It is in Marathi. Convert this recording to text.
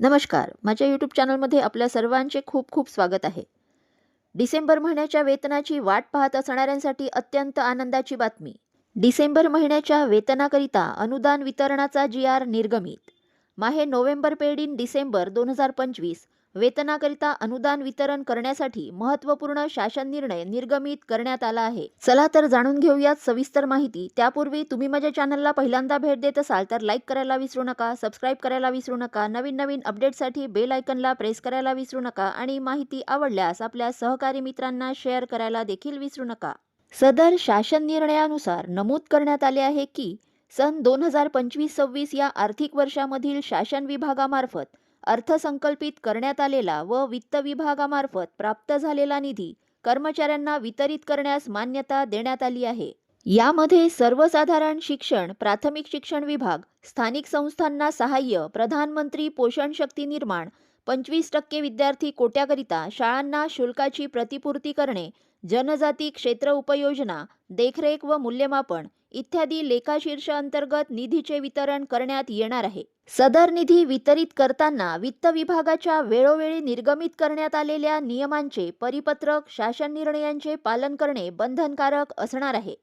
नमस्कार. माझ्या यूट्यूब चॅनलमध्ये आपल्या सर्वांचे खूप खूप स्वागत आहे. डिसेंबर महिन्याच्या वेतनाची वाट पाहत असणाऱ्यांसाठी अत्यंत आनंदाची बातमी. डिसेंबर महिन्याच्या वेतनाकरिता अनुदान वितरणाचा जी आर निर्गमित. माहे नोव्हेंबर पेड इन डिसेंबर दोन हजार पंचवीस वेतनाकरिता अनुदान वितरण करण्यासाठी महत्त्वपूर्ण शासन निर्णय निर्गमित करण्यात आला आहे. चला तर जाणून घेऊयात सविस्तर माहिती. त्यापूर्वी तुम्ही माझ्या चॅनलला पहिल्यांदा भेट देत असाल तर लाईक करायला विसरू नका सबस्क्राईब करायला विसरू नका नवीन नवीन अपडेटसाठी बेल आयकनला प्रेस करायला विसरू नका आणि माहिती आवडल्यास आपल्या सहकारी मित्रांना शेअर करायला देखील विसरू नका. सदर शासन निर्णयानुसार नमूद करण्यात आले आहे की सन दोन हजार पंचवीस सव्वीस या आर्थिक वर्षामधील शासन विभागामार्फत अर्थसंकल्पित करण्यात आलेला व वित्त विभागामार्फत प्राप्त झालेला निधी कर्मचाऱ्यांना वितरित करण्यास मान्यता देण्यात आली आहे. यामध्ये सर्वसाधारण शिक्षण प्राथमिक शिक्षण विभाग स्थानिक संस्थांना सहाय्य प्रधानमंत्री पोषण शक्ती निर्माण पंचवीस टक्के विद्यार्थी कोट्याकरिता शाळांना शुल्काची प्रतिपूर्ती करणे जनजाती क्षेत्र उपयोजना देखरेख व मूल्यमापन इत्यादी लेखाशीर्ष अंतर्गत निधीचे वितरण करण्यात येणार आहे. सदर निधी वितरित करताना वित्त विभागाच्या वेळोवेळी निर्गमित करण्यात आलेल्या नियमांचे परिपत्रक शासन निर्णयांचे पालन करणे बंधनकारक असणार आहे.